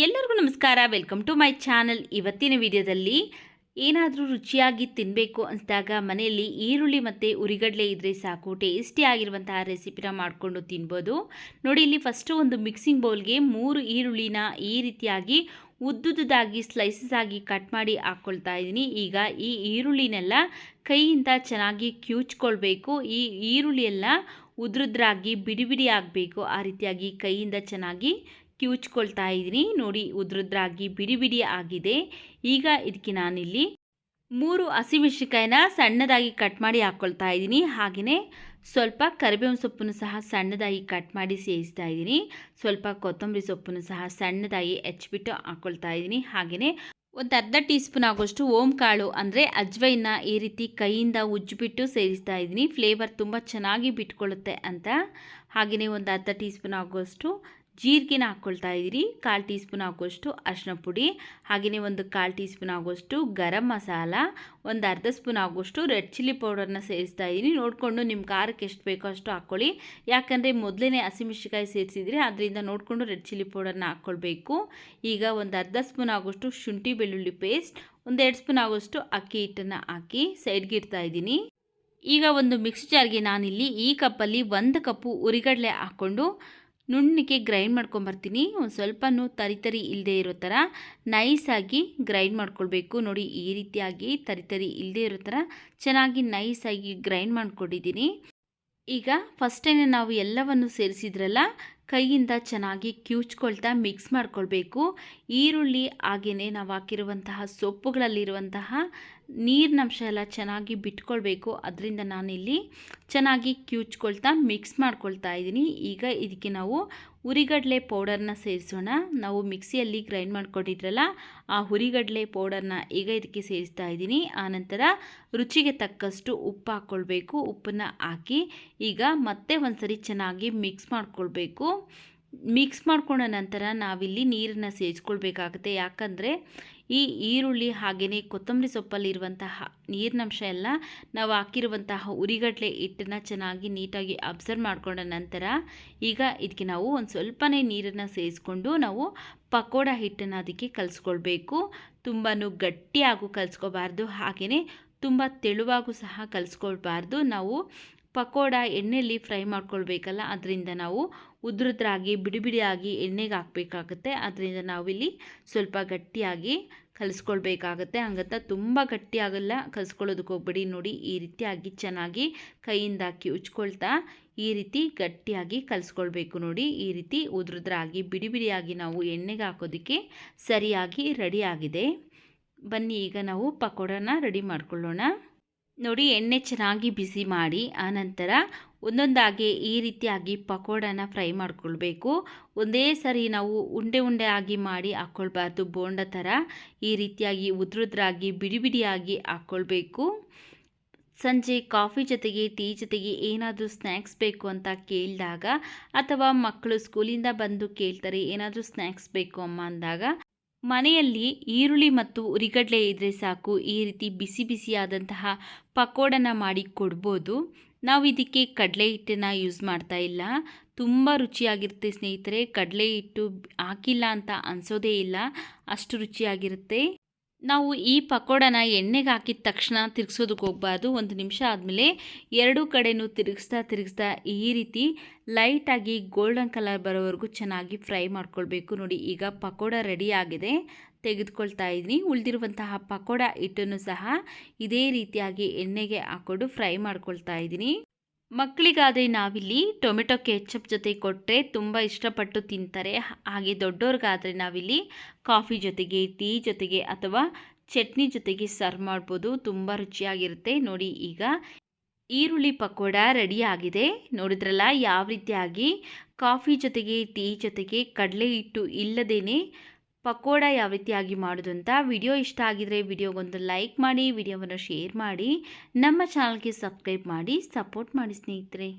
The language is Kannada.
ಎಲ್ಲರಿಗೂ ನಮಸ್ಕಾರ. ವೆಲ್ಕಮ್ ಟು ಮೈ ಚಾನಲ್ ಇವತ್ತಿನ ವಿಡಿಯೋದಲ್ಲಿ ಏನಾದರೂ ರುಚಿಯಾಗಿ ತಿನ್ನಬೇಕು ಅಂದಾಗ ಮನೆಯಲ್ಲಿ ಈರುಳ್ಳಿ ಮತ್ತು ಉರಿಗಡಲೆ ಇದ್ದರೆ ಸಾಕು ಟೇಸ್ಟಿ ಆಗಿರುವಂತಹ ರೆಸಿಪಿನ ಮಾಡಿಕೊಂಡು ತಿನ್ಬೋದು. ನೋಡಿ, ಇಲ್ಲಿ ಫಸ್ಟು ಒಂದು ಮಿಕ್ಸಿಂಗ್ ಬೌಲ್ಗೆ ಮೂರು ಈರುಳ್ಳಿನ ಈ ರೀತಿಯಾಗಿ ಉದ್ದುದ್ದಾಗಿ ಸ್ಲೈಸಸ್ ಆಗಿ ಕಟ್ ಮಾಡಿ ಹಾಕ್ಕೊಳ್ತಾ ಇದ್ದೀನಿ. ಈಗ ಈ ಈರುಳ್ಳಿನೆಲ್ಲ ಕೈಯಿಂದ ಚೆನ್ನಾಗಿ ಕ್ಯೂಚ್ಕೊಳ್ಬೇಕು. ಈ ಈರುಳ್ಳಿ ಎಲ್ಲ ಉದ್ರುದ್ರಾಗಿ, ಬಿಡಿ ಬಿಡಿ ಆಗಬೇಕು. ಆ ರೀತಿಯಾಗಿ ಕೈಯಿಂದ ಚೆನ್ನಾಗಿ ಕಿವುಚ್ಕೊಳ್ತಾ ಇದ್ದೀನಿ. ನೋಡಿ, ಉದ್ರುದ್ರಾಗಿ ಬಿಡಿ ಬಿಡಿ ಆಗಿದೆ. ಈಗ ಇದಕ್ಕೆ ನಾನಿಲ್ಲಿ ಮೂರು ಹಸಿಮೆಣಸಿನ್ಕಾಯಿನ ಸಣ್ಣದಾಗಿ ಕಟ್ ಮಾಡಿ ಹಾಕ್ಕೊಳ್ತಾ ಇದ್ದೀನಿ. ಹಾಗೆಯೇ ಸ್ವಲ್ಪ ಕರಿಬೇವಿನ ಸೊಪ್ಪನ್ನು ಸಹ ಸಣ್ಣದಾಗಿ ಕಟ್ ಮಾಡಿ ಸೇರಿಸ್ತಾ ಇದ್ದೀನಿ. ಸ್ವಲ್ಪ ಕೊತ್ತಂಬರಿ ಸೊಪ್ಪನ್ನು ಸಹ ಸಣ್ಣದಾಗಿ ಹೆಚ್ಚಿಬಿಟ್ಟು ಹಾಕ್ಕೊಳ್ತಾ ಇದ್ದೀನಿ. ಹಾಗೆಯೇ ಒಂದು ಅರ್ಧ ಟೀ ಸ್ಪೂನ್ ಆಗೋಷ್ಟು ಓಂ ಕಾಳು ಅಂದರೆ ಅಜ್ವೈನ ಈ ರೀತಿ ಕೈಯಿಂದ ಉಜ್ಜಿಬಿಟ್ಟು ಸೇರಿಸ್ತಾ ಇದ್ದೀನಿ. ಫ್ಲೇವರ್ ತುಂಬ ಚೆನ್ನಾಗಿ ಬಿಟ್ಕೊಳ್ಳುತ್ತೆ ಅಂತ. ಹಾಗೆಯೇ ಒಂದು ಅರ್ಧ ಟೀ ಸ್ಪೂನ್ ಆಗೋಷ್ಟು ಜೀರಿಗೆನ ಹಾಕ್ಕೊಳ್ತಾ ಇದ್ದೀರಿ. ಕಾಲು ಟೀ ಸ್ಪೂನ್ ಆಗೋಷ್ಟು ಅರಿಶಿನ ಪುಡಿ ಹಾಗೆಯೇ ಒಂದು ಕಾಲು ಟೀ ಸ್ಪೂನ್ ಆಗೋಷ್ಟು ಗರಂ ಮಸಾಲ, ಒಂದು ಅರ್ಧ ಸ್ಪೂನ್ ಆಗೋಷ್ಟು ರೆಡ್ ಚಿಲ್ಲಿ ಪೌಡರ್ನ ಸೇರಿಸ್ತಾ ಇದ್ದೀನಿ. ನೋಡಿಕೊಂಡು ನಿಮ್ಮ ಖಾರಕ್ಕೆ ಎಷ್ಟು ಬೇಕೋ ಅಷ್ಟು ಹಾಕ್ಕೊಳ್ಳಿ. ಯಾಕಂದರೆ ಮೊದಲೇ ಹಸಿಮೆಣ್ಸಿಕಾಯಿ ಸೇರಿಸಿದ್ರೆ ಅದರಿಂದ ನೋಡಿಕೊಂಡು ರೆಡ್ ಚಿಲ್ಲಿ ಪೌಡರ್ನ ಹಾಕ್ಕೊಳ್ಬೇಕು. ಈಗ ಒಂದು ಅರ್ಧ ಸ್ಪೂನ್ ಆಗೋಷ್ಟು ಶುಂಠಿ ಬೆಳ್ಳುಳ್ಳಿ ಪೇಸ್ಟ್ ಒಂದೆರಡು ಸ್ಪೂನ್ ಆಗೋಷ್ಟು ಅಕ್ಕಿ ಹಿಟ್ಟನ್ನು ಹಾಕಿ ಸೈಡ್ಗೆ ಇಡ್ತಾ ಇದ್ದೀನಿ. ಈಗ ಒಂದು ಮಿಕ್ಸ್ ಜಾರ್ಗೆ ನಾನಿಲ್ಲಿ ಈ ಕಪ್ಪಲ್ಲಿ ಒಂದು ಕಪ್ಪು ಉರಿಗಡಲೆ ಹಾಕ್ಕೊಂಡು ನುಣ್ಣಗೆ ಗ್ರೈಂಡ್ ಮಾಡ್ಕೊಂಬರ್ತೀನಿ. ಒಂದು ಸ್ವಲ್ಪನೂ ತರಿ ತರಿ ಇಲ್ಲದೆ ಇರೋ ಥರ ನೈಸಾಗಿ ಗ್ರೈಂಡ್ ಮಾಡ್ಕೊಳ್ಬೇಕು. ನೋಡಿ ಈ ರೀತಿಯಾಗಿ ತರಿ ತರಿ ಇಲ್ಲದೆ ಇರೋ ಥರ ಚೆನ್ನಾಗಿ ನೈಸಾಗಿ ಗ್ರೈಂಡ್ ಮಾಡ್ಕೊಂಡಿದ್ದೀನಿ. ಈಗ ಫಸ್ಟೇನೆ ನಾವು ಎಲ್ಲವನ್ನು ಸೇರಿಸಿದ್ರಲ್ಲ ಕೈಯಿಂದ ಚೆನ್ನಾಗಿ ಕಿವುಚ್ಕೊಳ್ತಾ ಮಿಕ್ಸ್ ಮಾಡ್ಕೊಳ್ಬೇಕು. ಈರುಳ್ಳಿ ಹಾಗೆಯೇ ನಾವು ಹಾಕಿರುವಂತಹ ಸೊಪ್ಪುಗಳಲ್ಲಿರುವಂತಹ ನೀರಿನಂಶ ಎಲ್ಲ ಚೆನ್ನಾಗಿ ಬಿಟ್ಕೊಳ್ಬೇಕು. ಅದರಿಂದ ನಾನಿಲ್ಲಿ ಚೆನ್ನಾಗಿ ಕಿವುಚ್ಕೊಳ್ತಾ ಮಿಕ್ಸ್ ಮಾಡ್ಕೊಳ್ತಾ ಇದ್ದೀನಿ. ಈಗ ಇದಕ್ಕೆ ನಾವು ಹುರಿಗಡಲೆ ಪೌಡರ್ನ ಸೇರಿಸೋಣ. ನಾವು ಮಿಕ್ಸಿಯಲ್ಲಿ ಗ್ರೈಂಡ್ ಮಾಡ್ಕೊಂಡಿದ್ರಲ್ಲ, ಆ ಹುರಿಗಡಲೆ ಪೌಡರ್ನ ಈಗ ಇದಕ್ಕೆ ಸೇರಿಸ್ತಾ ಇದ್ದೀನಿ. ಆನಂತರ ರುಚಿಗೆ ತಕ್ಕಷ್ಟು ಉಪ್ಪು ಹಾಕ್ಕೊಳ್ಬೇಕು. ಉಪ್ಪನ್ನು ಹಾಕಿ ಈಗ ಮತ್ತೆ ಒಂದ್ಸರಿ ಚೆನ್ನಾಗಿ ಮಿಕ್ಸ್ ಮಾಡ್ಕೊಳ್ಬೇಕು. ಮಿಕ್ಸ್ ಮಾಡ್ಕೊಂಡ ನಂತರ ನಾವಿಲ್ಲಿ ನೀರನ್ನು ಸೇರಿಸ್ಕೊಳ್ಬೇಕಾಗುತ್ತೆ ಯಾಕಂದರೆ ಈ ಈರುಳ್ಳಿ ಹಾಗೆಯೇ ಕೊತ್ತಂಬರಿ ಸೊಪ್ಪಲ್ಲಿ ಇರುವಂತಹ ನೀರಿನಂಶ ಎಲ್ಲ ನಾವು ಹಾಕಿರುವಂತಹ ಉರಿಗಡಲೆ ಹಿಟ್ಟನ್ನು ಚೆನ್ನಾಗಿ ನೀಟಾಗಿ ಅಬ್ಸರ್ವ್ ಮಾಡ್ಕೊಂಡ ನಂತರ ಈಗ ಇದಕ್ಕೆ ನಾವು ಒಂದು ಸ್ವಲ್ಪನೇ ನೀರನ್ನು ಸೇರಿಸ್ಕೊಂಡು ನಾವು ಪಕೋಡ ಹಿಟ್ಟನ್ನು ಅದಕ್ಕೆ ಕಲಿಸ್ಕೊಳ್ಬೇಕು. ತುಂಬಾ ಗಟ್ಟಿಯಾಗೂ ಕಲಿಸ್ಕೋಬಾರ್ದು ಹಾಗೆಯೇ ತುಂಬ ತೆಳುವಾಗೂ ಸಹ ಕಲಿಸ್ಕೊಳ್ಬಾರ್ದು. ನಾವು ಪಕೋಡ ಎಣ್ಣೆಯಲ್ಲಿ ಫ್ರೈ ಮಾಡ್ಕೊಳ್ಬೇಕಲ್ಲ, ಅದರಿಂದ ನಾವು ಉದ್ರದ್ರಾಗಿ ಬಿಡಿ ಬಿಡಿಯಾಗಿ ಎಣ್ಣೆಗೆ ಹಾಕಬೇಕಾಗುತ್ತೆ. ಅದರಿಂದ ನಾವಿಲ್ಲಿ ಸ್ವಲ್ಪ ಗಟ್ಟಿಯಾಗಿ ಕಲಿಸ್ಕೊಳ್ಬೇಕಾಗತ್ತೆ. ಹಂಗತ್ತ ತುಂಬ ಗಟ್ಟಿಯಾಗಲ್ಲ, ಕಲಿಸ್ಕೊಳ್ಳೋದಕ್ಕೆ ಹೋಗ್ಬಿಡಿ. ನೋಡಿ, ಈ ರೀತಿಯಾಗಿ ಚೆನ್ನಾಗಿ ಕೈಯಿಂದ ಉಚ್ಕೊಳ್ತಾ ಈ ರೀತಿ ಗಟ್ಟಿಯಾಗಿ ಕಲಿಸ್ಕೊಳ್ಬೇಕು ನೋಡಿ. ಈ ರೀತಿ ಉದ್ರದ್ರಾಗಿ ಬಿಡಿ ಬಿಡಿಯಾಗಿ ನಾವು ಎಣ್ಣೆಗೆ ಹಾಕೋದಕ್ಕೆ ಸರಿಯಾಗಿ ರೆಡಿಯಾಗಿದೆ ಬನ್ನಿ, ಈಗ ನಾವು ಪಕೋಡನ ರೆಡಿ ಮಾಡ್ಕೊಳ್ಳೋಣ. ನೋಡಿ, ಎಣ್ಣೆ ಚೆನ್ನಾಗಿ ಬಿಸಿ ಮಾಡಿ, ಆನಂತರ ಒಂದೊಂದಾಗಿ ಈ ರೀತಿಯಾಗಿ ಪಕೋಡನ ಫ್ರೈ ಮಾಡ್ಕೊಳ್ಬೇಕು. ಒಂದೇ ಸರಿ ನಾವು ಉಂಡೆ ಉಂಡೆ ಆಗಿ ಮಾಡಿ ಹಾಕ್ಕೊಳ್ಬಾರ್ದು ಬೋಂಡ ಥರ. ಈ ರೀತಿಯಾಗಿ ಉದ್ರುದ್ರಾಗಿ, ಬಿಡಿ ಬಿಡಿಯಾಗಿ ಹಾಕ್ಕೊಳ್ಬೇಕು ಸಂಜೆ ಕಾಫಿ ಜೊತೆಗೆ, ಟೀ ಜೊತೆಗೆ ಏನಾದರೂ ಸ್ನ್ಯಾಕ್ಸ್ ಬೇಕು ಅಂತ ಕೇಳಿದಾಗ ಅಥವಾ ಮಕ್ಕಳು ಸ್ಕೂಲಿಂದ ಬಂದು ಕೇಳ್ತಾರೆ, ಏನಾದರೂ ಸ್ನ್ಯಾಕ್ಸ್ ಬೇಕು ಅಮ್ಮ ಅಂದಾಗ ಮನೆಯಲ್ಲಿ ಈರುಳ್ಳಿ ಮತ್ತು ಉರಿಗಡಲೆ ಇದ್ದರೆ ಸಾಕು. ಈ ರೀತಿ ಬಿಸಿ ಬಿಸಿಯಾದಂತಹ ಪಕೋಡನ ಮಾಡಿ ಕೊಡ್ಬೋದು. ನಾವು ಇದಕ್ಕೆ ಕಡಲೆ ಹಿಟ್ಟನ್ನು ಯೂಸ್ ಮಾಡ್ತಾ ಇಲ್ಲ. ತುಂಬ ರುಚಿಯಾಗಿರುತ್ತೆ ಸ್ನೇಹಿತರೆ. ಕಡಲೆ ಹಿಟ್ಟು ಹಾಕಿಲ್ಲ ಅಂತ ಅನಿಸೋದೇ ಇಲ್ಲ. ಅಷ್ಟು ರುಚಿಯಾಗಿರುತ್ತೆ. ನಾವು ಈ ಪಕೋಡನ ಎಣ್ಣೆಗೆ ಹಾಕಿದ ತಕ್ಷಣ ತಿರುಗಿಸೋದಕ್ಕೆ ಹೋಗಬಾರ್ದು. ಒಂದು ನಿಮಿಷ ಆದಮೇಲೆ ಎರಡೂ ಕಡೆನೂ ತಿರುಗಿಸ್ತಾ ತಿರುಗಿಸ್ತಾ ಈ ರೀತಿ ಲೈಟಾಗಿ ಗೋಲ್ಡನ್ ಕಲರ್ ಬರೋವರೆಗೂ ಚೆನ್ನಾಗಿ ಫ್ರೈ ಮಾಡ್ಕೊಳ್ಬೇಕು. ನೋಡಿ, ಈಗ ಪಕೋಡ ರೆಡಿ ಆಗಿದೆ. ತೆಗೆದುಕೊಳ್ತಾ ಇದ್ದೀನಿ. ಉಳಿದಿರುವಂತಹ ಪಕೋಡ ಹಿಟ್ಟನ್ನು ಸಹ ಇದೇ ರೀತಿಯಾಗಿ ಎಣ್ಣೆಗೆ ಹಾಕ್ಕೊಂಡು ಫ್ರೈ ಮಾಡ್ಕೊಳ್ತಾ ಇದ್ದೀನಿ. ಮಕ್ಕಳಿಗಾದರೆ ನಾವಿಲ್ಲಿ ಟೊಮೆಟೊ ಕೆಚಪ್ ಜೊತೆ ಕೊಟ್ಟರೆ ತುಂಬ ಇಷ್ಟಪಟ್ಟು ತಿಂತಾರೆ. ಹಾಗೆ ದೊಡ್ಡವ್ರಿಗಾದರೆ ನಾವಿಲ್ಲಿ ಕಾಫಿ ಜೊತೆಗೆ, ಟೀ ಜೊತೆಗೆ ಅಥವಾ ಚಟ್ನಿ ಜೊತೆಗೆ ಸರ್ವ್ ಮಾಡ್ಬೋದು. ತುಂಬ ರುಚಿಯಾಗಿರುತ್ತೆ. ನೋಡಿ ಈಗ ಈರುಳ್ಳಿ ಪಕೋಡ ರೆಡಿ ಆಗಿದೆ. ನೋಡಿದ್ರಲ್ಲ, ಯಾವ ರೀತಿಯಾಗಿ ಕಾಫಿ ಜೊತೆಗೆ, ಟೀ ಜೊತೆಗೆ ಕಡಲೆ ಹಿಟ್ಟು ಇಲ್ಲದೇ ಪಕೋಡ ಯಾವ ರೀತಿಯಾಗಿ ಮಾಡೋದು ಅಂತ ವಿಡಿಯೋ ಇಷ್ಟ ಆಗಿದರೆ ವಿಡಿಯೋಗೊಂದು ಲೈಕ್ ಮಾಡಿ, ವಿಡಿಯೋವನ್ನು ಶೇರ್ ಮಾಡಿ, ನಮ್ಮ ಚಾನಲ್ಗೆ ಸಬ್ಸ್ಕ್ರೈಬ್ ಮಾಡಿ, ಸಪೋರ್ಟ್ ಮಾಡಿ ಸ್ನೇಹಿತರೆ.